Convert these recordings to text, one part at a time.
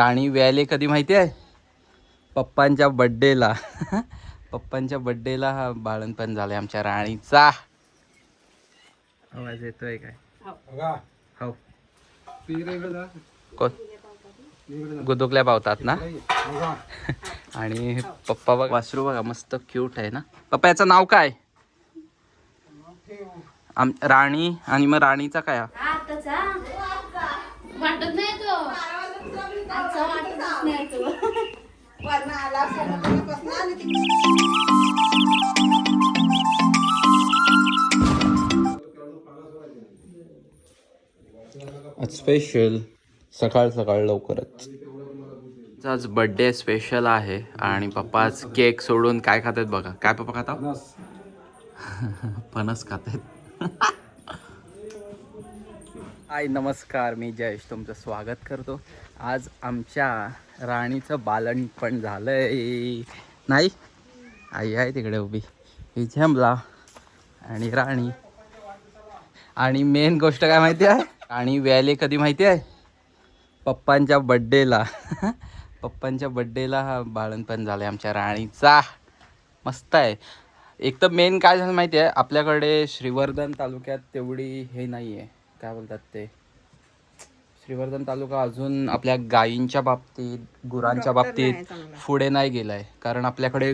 राणी व्यायले कधी माहिती आहे? पप्पांच्या बड्डेला पप्पांच्या बड्डेला हा बाळणपण झालंय आमच्या राणीचा. आवाज येतोय काय? हो. कोण? गुदुकल्या पावतात ना? आणि पप्पा बघ वासरू बघा मस्त क्यूट आहे ना? पप्पा याचं नाव काय? आम राणी आणि मग राणीचा काय? हा? नाही तो तो स्पेशल सकाळ सकाळ लवकरच. आज बर्थडे स्पेशल आहे आणि पप्पा आज केक सोडून काय खातात बघा. काय पप्पा खाता फणस खातात. हाय नमस्कार. मी जयेश. तुमचं स्वागत करतो. आज आमच्या राणीचं बालन पण झालंय. नाही? आई आहे तिकडे उभी. ही झेंबला आणि राणी. आणि मेन गोष्ट काय माहिती आहे? आणि व्यायले कधी माहिती आहे? पप्पांच्या बड्डेला पप्पांच्या बड्डेला हा बाळणपण झालं आहे आमच्या राणीचा. मस्त आहे. एक तर मेन काय झालं माहिती आहे? आपल्याकडे श्रीवर्धन तालुक्यात तेवढी हे नाही आहे काय बोलतात ते? श्रीवर्धन तालुका अजून आपल्या गायींच्या बाबतीत गुरांच्या बाबतीत पुढे नाही गेला आहे कारण आपल्याकडे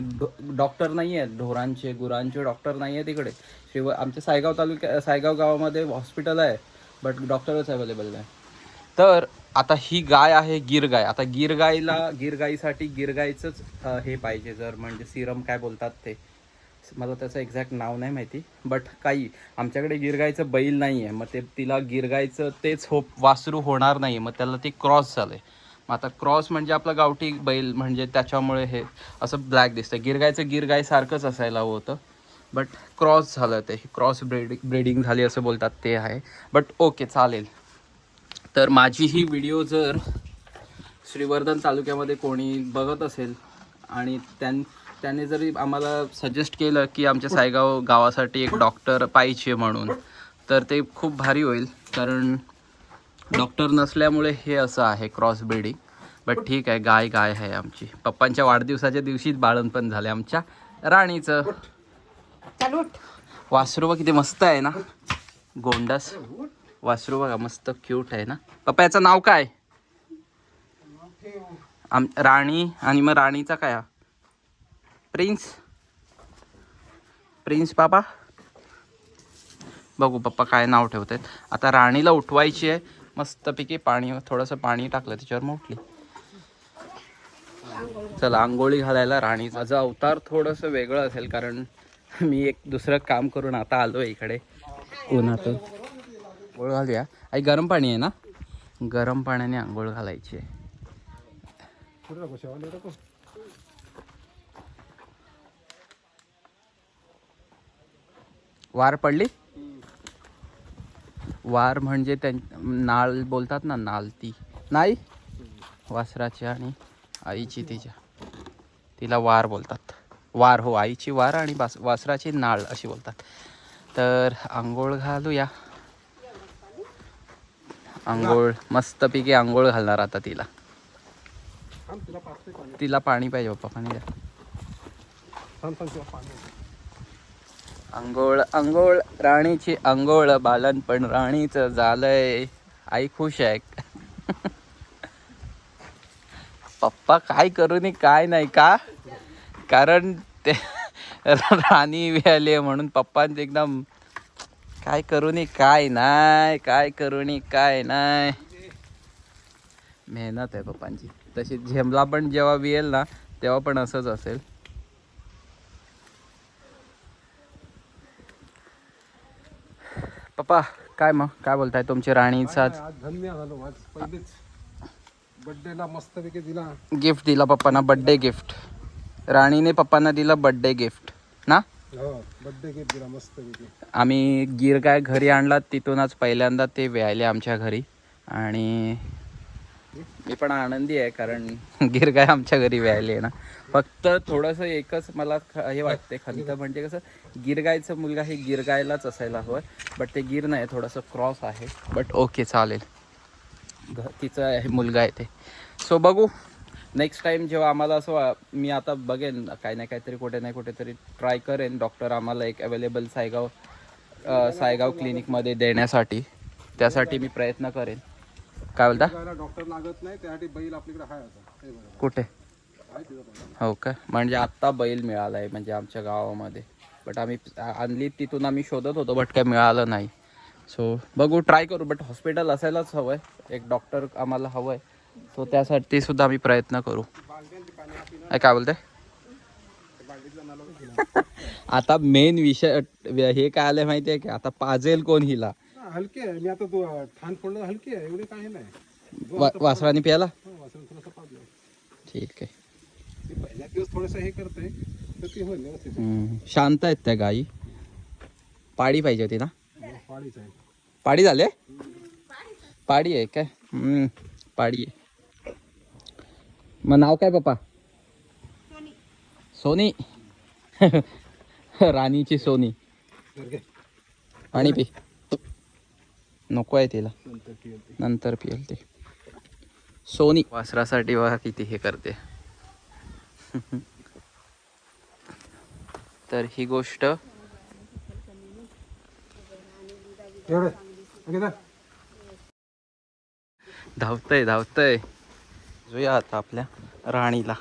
डॉक्टर नाही आहेत ढोरांचे गुरांचे डॉक्टर नाही आहे तिकडे. श्रीव आमच्या सायगाव तालुक्या सायगाव गावामध्ये हॉस्पिटल आहे बट डॉक्टरच अवेलेबल नाही. तर आता ही गाय आहे गिर गाय आता गिर गायला गिर गायीसाठी गिर गायचंच अं, हे पाहिजे जर म्हणजे सिरम काय बोलतात ते. मला त्याचं एक्झॅक्ट नाव नाही माहिती बट काही आमच्याकडे गिरगायचं बैल नाही आहे मग ते तिला गिरगायचं तेच हो वासरू होणार नाही मग त्याला ते क्रॉस झालं आहे मग आता क्रॉस म्हणजे आपला गावठी बैल म्हणजे त्याच्यामुळे हे असं ब्लॅक दिसतं गिरगायचं गिरगाय सारखंच असायला हवं होतं बट क्रॉस झालं ते. क्रॉस ब्रेडिंग ब्रेडिंग झाली असं बोलतात ते आहे. बट ओके चालेल. तर माझी ही व्हिडिओ जर श्रीवर्धन तालुक्यामध्ये कोणी बघत असेल आणि त्यां त्याने जरी आम्हाला सजेस्ट केलं की आमच्या सायगाव गावासाठी एक डॉक्टर पाहिजे म्हणून तर ते खूप भारी होईल. कारण डॉक्टर नसल्यामुळे हे असं आहे क्रॉस ब्रीडिंग बट ठीक आहे गाय गाय आहे आमची. पप्पांच्या वाढदिवसाच्या दिवशीच बाळणपण झाले आमच्या. राणीचं. वासरू बघ किती मस्त आहे ना? गोंडस. वासरू बघा मस्त क्यूट आहे ना? पप्पा याचं नाव काय? आम राणी आणि मग राणीचा काय? हा? प्रिन्स प्रिन्स बाबा. बघू पप्पा काय नाव ठेवत आहेत आता राणीला उठवायची आहे. मस्तपैकी पाणी थोडंसं पाणी टाकलं त्याच्यावर मग उठली चला आंघोळी घालायला राणी माझं अवतार थोडंसं वेगळं असेल कारण मी एक दुसरं काम करून आता आलो इकडे. उन्हात. आंघोळ घालूया आई गरम पाणी आहे ना? गरम पाण्याने आंघोळ घालायची आहे. वार पडली? वार म्हणजे त्यां नाळ बोलतात ना नाल ती नाही? वासराची आणि आईची तिच्या. तिला वार बोलतात. वार हो आईची वार आणि वास वासराची नाळ अशी बोलतात. तर आंघोळ घालूया. आंघोळ मस्तपैकी आंघोळ घालणार आता तिला. तिला पाणी. पाहिजे पप्पा पाणी द्या. अंघोळ अंघोळ राणीची अंघोळ बालन पण राणीचं झालंय. आई खुश आहे. पप्पा काय करू काय नाही का? कारण ते राणी आली म्हणून पप्पांचं एकदम काय करून काय नाही काय करू काय नाही. मेहनत आहे पप्पांची. तशी झेमला पण जेव्हा विळेल ना तेव्हा पण असंच असेल. पप्पा काय मग? काय बोलताय तुमची राणीचा आज धन्य झालो आज पहिलेच बर्थडेला मस्तपैकी दिला. गिफ्ट दिला पप्पांना बर्थडे गिफ्ट राणीने पप्पांना दिलं बर्थडे गिफ्ट ना? हो बर्थडे गिफ्ट दिला मस्तपैकी. आम्ही गिर काय घरी आणला तिथूनच पहिल्यांदा ते व्यायले आमच्या घरी. आणि मी पण आनंदी आहे कारण गिर गाय आमच्या घरी व्यायली आहे ना. फक्त थोडंसं एकच मला हे वाटते खंत म्हणजे कसं गिरगायचं मुलगा हे गिरगायलाच असायला हवं बट ते गिर नाही थोडंसं क्रॉस आहे. बट ओके चालेल. घ- तिचं आहे मुलगा आहे ते. सो बघू. नेक्स्ट टाइम जेव्हा आम्हाला असं मी आता बघेन काही ना काहीतरी कुठे ना कुठेतरी ट्राय करेन. डॉक्टर आम्हाला एक अवेलेबल सायगाव सायगाव क्लिनिकमध्ये देण्यासाठी. त्यासाठी मी प्रयत्न करेन. काय बोलता? डॉक्टर लागत नाही त्यासाठी बैल आपल्याकडे हे कुठे. हो का? म्हणजे आत्ता बैल मिळाला आहे म्हणजे आमच्या गावामध्ये. बट आम्ही आणली तिथून आम्ही शोधत होतो बट काय मिळालं नाही. सो बघू ट्राय करू बट हॉस्पिटल असायलाच हवं आहे एक डॉक्टर आम्हाला हवं आहे सो त्यासाठी सुद्धा आम्ही प्रयत्न करू. काय बोलते आता मेन विषय हे काय आलंय माहिती आहे की? आता पाजेल कोण हिला? हलके आहे. आणि आता तो ठाण पडलं हलके आहे. एवढे काही नाही. वासराने प्याला हो. ठीक आहे. पहिल्या दिवस थोडंसं हे करते हम्म. शांत आहेत त्या गाई. पाडी पाहिजे होती ना? आहे. पाडी झाले पाडी आहे काय? हम्म, पाडी आहे. मग नाव काय पप्पा? सोनी. राणीची सोनी. पाणी पी. नको आहे तिला. नंतर पियल ते सोनी. वासरासाठी बघा किती हे करते. तर ही गोष्ट धावतंय धावतंय. जोया आता आपल्या राणीला.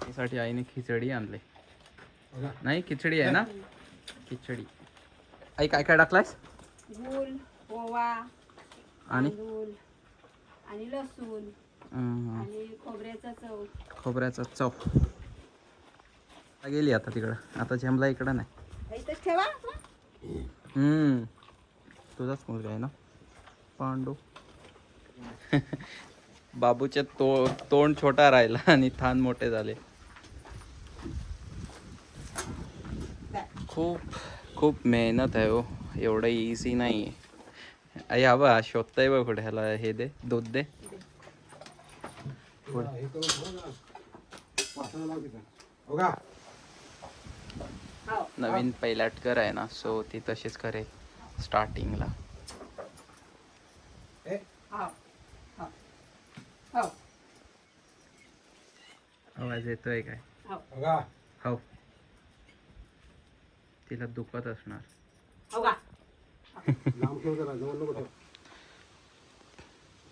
त्यासाठी आईने खिचडी आणले. नाही खिचडी आहे ना? खिचडी. आई काय काय टाकलायस? आणि? आणि लसूण. खोबऱ्याचा चव. खोबऱ्याचा चव. गेली आता तिकडं. आता झेमला इकडं नाही. ठेवा. तुझाच मुलगा आहे ना? पांडू. बाबूचे तो तोंड छोटा राहिला आणि थान मोठे झाले. खूप खूप मेहनत आहे हो. एवढं इझी नाही आहे आई हवा शोधताय बघ कुठे ह्याला हे दे दूध दे. हे करून ठेव ना. वासराला लाव तिथं. बघा नवीन पैलाटकर आहे ना सो ती तशीच करेल स्टार्टिंगला हे हो हो हो आवाज येतोय काय? हो बघा. हो. तिला दुखत असणार.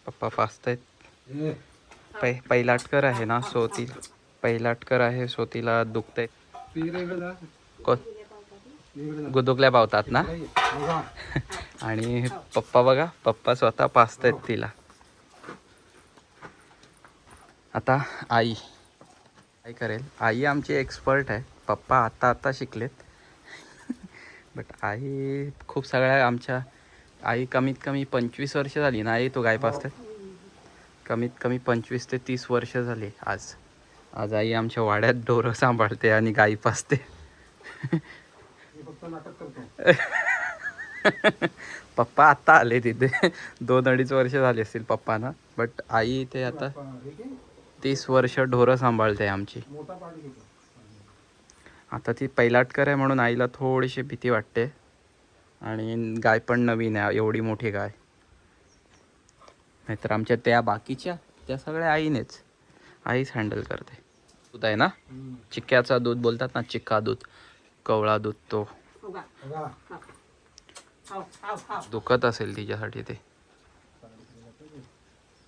पप्पा पाचतायत हे, पै पैलाटकर आहे ना सो ती पैलाटकर आहे सो तिला दुखतंय. ते इकडे इकडे जा. कोण? गुदुकल्या पावतात ना? आणि पप्पा बघा पप्पा स्वतः पाचतायत तिला. आता आई. काय करेल. आई आमची एक्सपर्ट आहे. पप्पा आता आता शिकलेत. बट आई खूप सगळ्या आमच्या आई कमीत कमी पंचवीस वर्ष झाली ना? आई तो गाय पाचतात कमीत कमी पंचवीस ते तीस वर्ष झाली आज. आज आई आमच्या वाड्यात डोरं सांभाळते आणि गाई पाचते पप्पा आत्ता आले तिथे. दोन अडीच वर्ष झाली असतील पप्पांना. बट आई ते आता तीस वर्ष ढोरं सांभाळते आमची. आता ती पैलाटकर आहे म्हणून आईला थोडीशी भीती वाटते. आणि गाय पण नवीन आहे एवढी मोठी गाय. नाहीतर आमच्या त्या बाकीच्या त्या सगळ्या आईनेच. आईच हँडल करते. दूध आहे ना? चिक्क्याचा दूध बोलतात ना चिक्का दूध. कवळा दूध तो हो दुखत असेल तिच्यासाठी ते.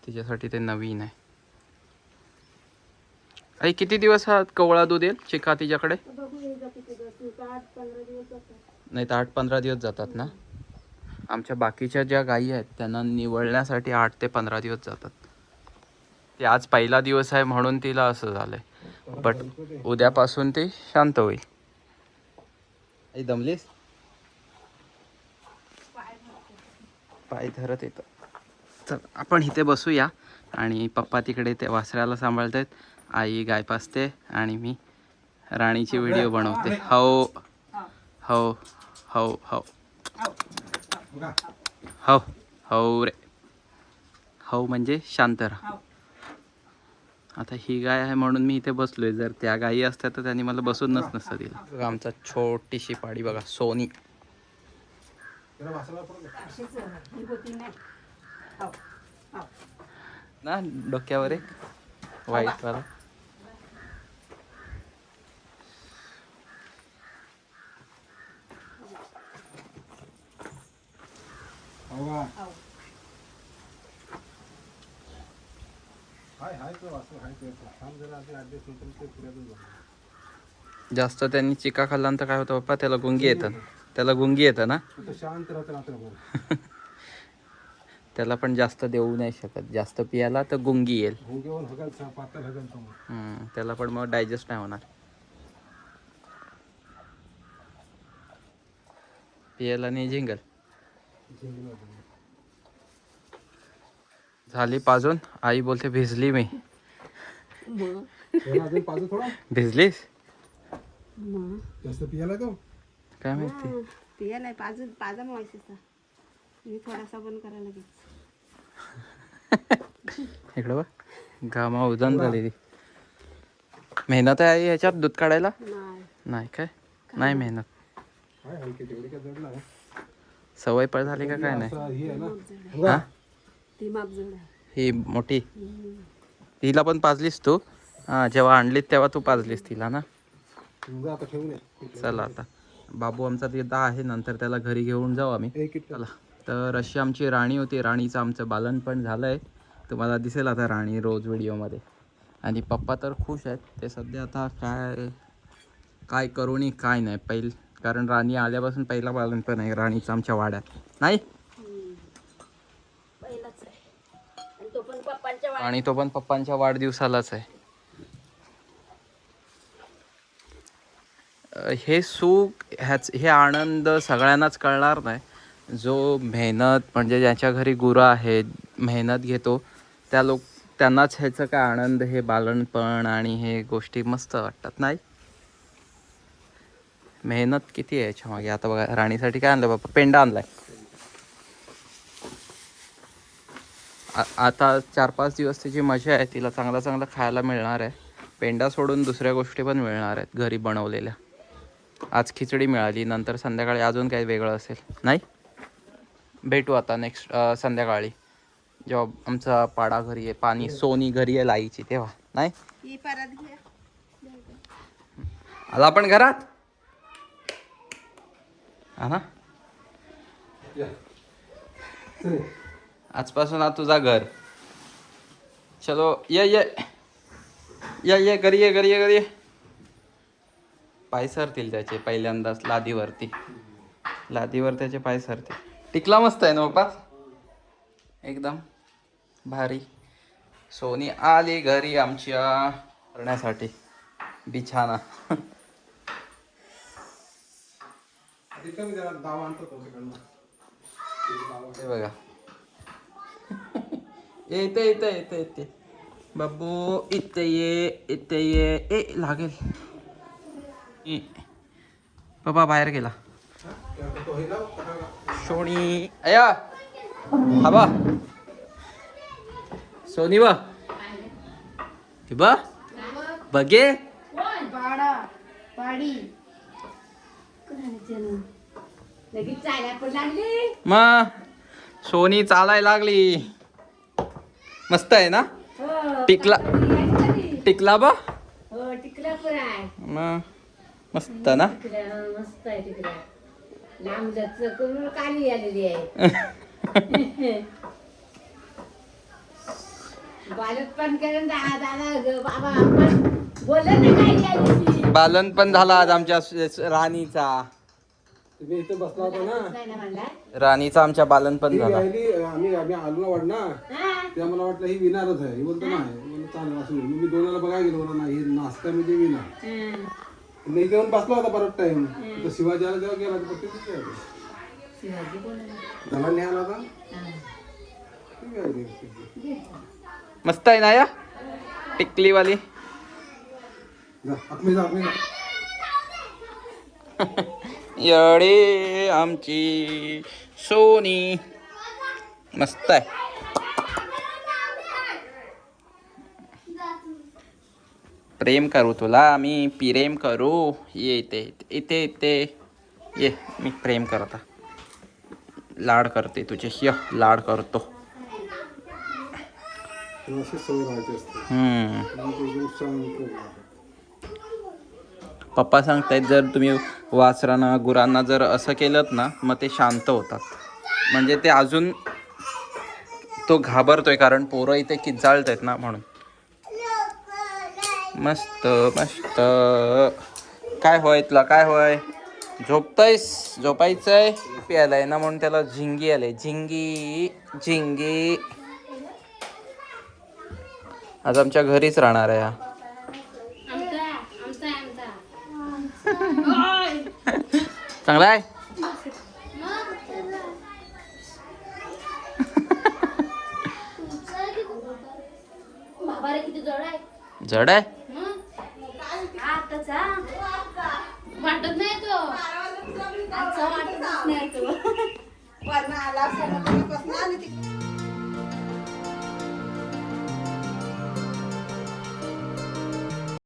तिच्यासाठी ते नवीन आहे. आई किती दिवस हा कवळा दूध येईल? चिका तिच्याकडे? नाही तर आठ पंधरा दिवस जातात ना. आमच्या बाकीच्या ज्या गायी आहेत त्यांना निवळण्यासाठी आठ ते पंधरा दिवस जातात. ते आज पहिला दिवस आहे म्हणून तिला असं झालंय. बट उद्यापासून ती शांत होईल. आई दमलीस? पाय धरत येतं. चल आपण इथे बसूया. आणि पप्पा तिकडे ते वासऱ्याला सांभाळत आहेत आई गाय पासते आणि मी राणीची व्हिडिओ बनवते. हो हो हो हो. हो हो रे. हो म्हणजे शांत राहा. आता ही गाय आहे म्हणून मी इथे बसलोय. जर त्या गायी असत्या तर त्यांनी मला बसूनच नसतं दिलं. आमचा छोटीशी पाडी बघा सोनी. ना डोक्यावर एक व्हाईट वाला. हो का हो. हाय हाय तो असं हाय ते असं. थांब जरा ते ऍडजस्ट होतं ते पुढ्यातून जाऊ जास्त त्यांनी चिका खाल्ल्यानंतर काय होतं पप्पा त्याला गुंगी येतं. त्याला गुंगी येतं ना? शांत राहतं त्याला पण जास्त देऊ नाही शकत. जास्त पियाला तर गुंगी येईल. त्याला पण मग डायजेस्ट नाही होणार. पियाला नाही झिंगल. झाली पाजून. आई बोलते भिजली मी. भिजलीस? मग? जास्त पियाला तो काय माहिती? पियाला पाजून पाजा मग व्हायचा मी थोडासा पण करायला लागेल. इकडं बघ घामा उदान झाली ती मेहनत आहे आई याच्यात दूध काढायला? नाही. नाही काय? नाही मेहनत. सवय पण झाली का काय नाही? ती आहे. ही मोठी. तिला पण पाजलीस तू? हा जेव्हा आणलीत तेव्हा तू पाजलीस तिला ना? आता. चला आता. बाबू आमचा तिथं आहे नंतर त्याला घरी घेऊन जाऊ आम्ही. एक किट चला. तर अशी आमची राणी होती. राणीचं आमचं बालन पण झालं आहे तुम्हाला दिसेल आता राणी रोज व्हिडिओमध्ये. आणि पप्पा तर खुश आहेत. ते सध्या आता काय काय करू नी काय नाही. पहिल कारण राणी आल्यापासून पहिला बालन पण आहे. राणीचं आमच्या वाड्यात. नाही पहिलाच आहे आणि तो पण पप्पांच्या आणि तो पण पप्पांच्या वाढदिवसालाच आहे. हे सुख ह्याच हे आनंद सगळ्यांनाच कळणार नाही. जो मेहनत म्हणजे ज्याच्या घरी गुरं आहेत मेहनत घेतो त्या लोक त्यांनाच ह्याचं काय आनंद हे बालणपण आणि हे गोष्टी मस्त वाटतात नाही? मेहनत किती आहे याच्यामागे? आता बघा राणीसाठी काय आणलं बाबा पेंडा आणलाय. आता चार पाच दिवस तिची मजा आहे तिला चांगलं चांगलं खायला मिळणार आहे. पेंडा सोडून दुसऱ्या गोष्टी पण मिळणार आहेत घरी बनवलेल्या. आज खिचडी मिळाली नंतर संध्याकाळी अजून काही वेगळं असेल. नाही? भेटू आता नेक्स्ट संध्याकाळी. जेव्हा आमचा पाडा घरी आहे पाणी सोनी घरी आहे लाईची तेव्हा. नाही? ही आला आपण घरात? हा ना. आजपासून हा तुझा घर. चलो ये ये. ये ये घरी ये घरी ये घरी पाय सरतील त्याचे पहिल्यांदाच लादीवरती. लादीवर त्याचे पाय सरतील. टिकला मस्त आहे ना बाप्पा? एकदम भारी. सोनी आली घरी आमच्या करण्यासाठी. बिछाना. हे बघा. येते येते येते येते बाबू इथे ये इथे ये. ए लागेल. ई. बाबा बाहेर गेला. सोनी. अया हा बा सोनी बा. बा. बघे. मग सोनी चालायला लागली. मस्त आहे ना? हो टिकला टिकला बा? हो मग मस्त ना? मस्त आहे टिकला. लांब काली आलेली बालन पण झाला आज आमच्या राणीचा. तुम्ही इथे बसला होता ना? नाही ना म्हणला राणीचा आमच्या बालन पण ती झाला. राहिली आम्ही आम्ही आलो ना वाढ ना हा. त्या मला वाटलं ही विनारच आहे. ही बोलतो नाही. म्हणलं चालेल असं नाही. मी दोनाला बघायला गेलो नाही ही नाश्ता म्हणजे विना हं. नाही इथे येऊन बसला होता परत टाइम शिवाजी आला तेव्हा गेला तर. शिवाजी बोलला त्याला न्यायला होता हा. ती. मस्त आहे ना या? टिकलीवाली. जा, आतमध्ये जा, आतमध्ये जा. येडे आमची सोनी. मस्त आहे. प्रेम करू तुला मी प्रेम करू. ये इथे इथे इथे. ये मी प्रेम करता. लाड करते तुझे. य लाड करतो. हम्म. मग ते एकदम शांत राहतात. पप्पा सांगतायत जर तुम्ही वासरांना गुरांना जर असं केलं ना मग ते शांत होतात. म्हणजे ते अजून तो घाबरतोय कारण पोरं इथे किंचाळत आहेत ना म्हणून. मस्त मस्त. काय होय तुला काय होय? झोपतयस? झोपायचंय? प्यायलाय ना म्हणून त्याला झिंगी आले. झिंगी झिंगी. आज आमच्या घरीच राहणार आहे हा आमचा आमचा आमचा चांगला आहे? जड आहे? जड आहे आताचा वाटत नाही तो वाटतच नाही ती